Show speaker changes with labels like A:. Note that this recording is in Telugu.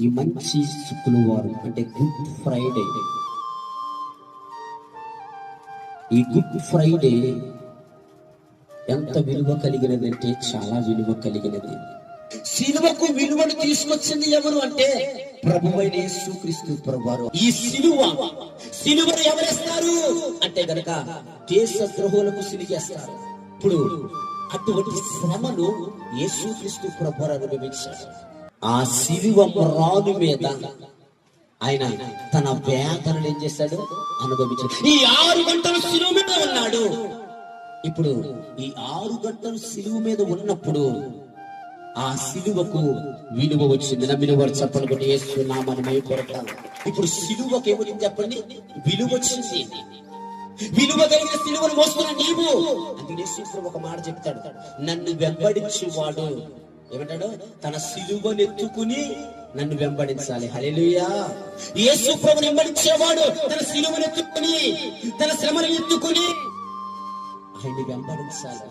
A: ఈ మంచి శుక్రవారం అంటే గుడ్ ఫ్రైడే. ఈ గుడ్ ఫ్రైడే ఎంత విలువ కలిగినదంటే చాలా విలువ కలిగినది. సిలువకు విలువను తీసుకొచ్చింది ఎవరు అంటే ప్రభువైన యేసుక్రీస్తు ప్రభువారు. ఈ సిలువ సిలువను ఎవరేస్తారు? అంటే గనక దేశ ద్రోహులకు సిలిగేస్తారు ఇప్పుడు అటువంటి శ్రమను యేసుక్రీస్తు ప్రభువారు అనుభవించారు. ఆ శిలువ రాను మీద ఆయన తన వేదనలు ఏం చేశాడు? అనుభవించాడు. ఈ ఆరు గంటలు శిలువ మీద ఉన్నాడు. ఇప్పుడు ఈ ఆరు గంటలు శిలువ మీద ఉన్నప్పుడు ఆ శిలువకు విలువ వచ్చింది. నమ్మిన వారు చెప్పలు కొట్టి వేస్తున్నామని కొరటాలి ఇప్పుడు శిలువకు ఏమని చెప్పండి? విలువ వచ్చింది. విలువ కలిగిన శిలువను మోస్తున్న నీవు. అందుకే ఒక మాట చెప్తాడు. నన్ను వెంబడించువాడు ఏమంటాడు? తన సిలువను ఎత్తుకుని నన్ను వెంబడించాలి. హలెలుయా యేసు ప్రభుని వెంబడించేవాడు తన సిలువను ఎత్తుకుని తన శ్రమను ఎత్తుకుని ఆయన్ని వెంబడించాలి.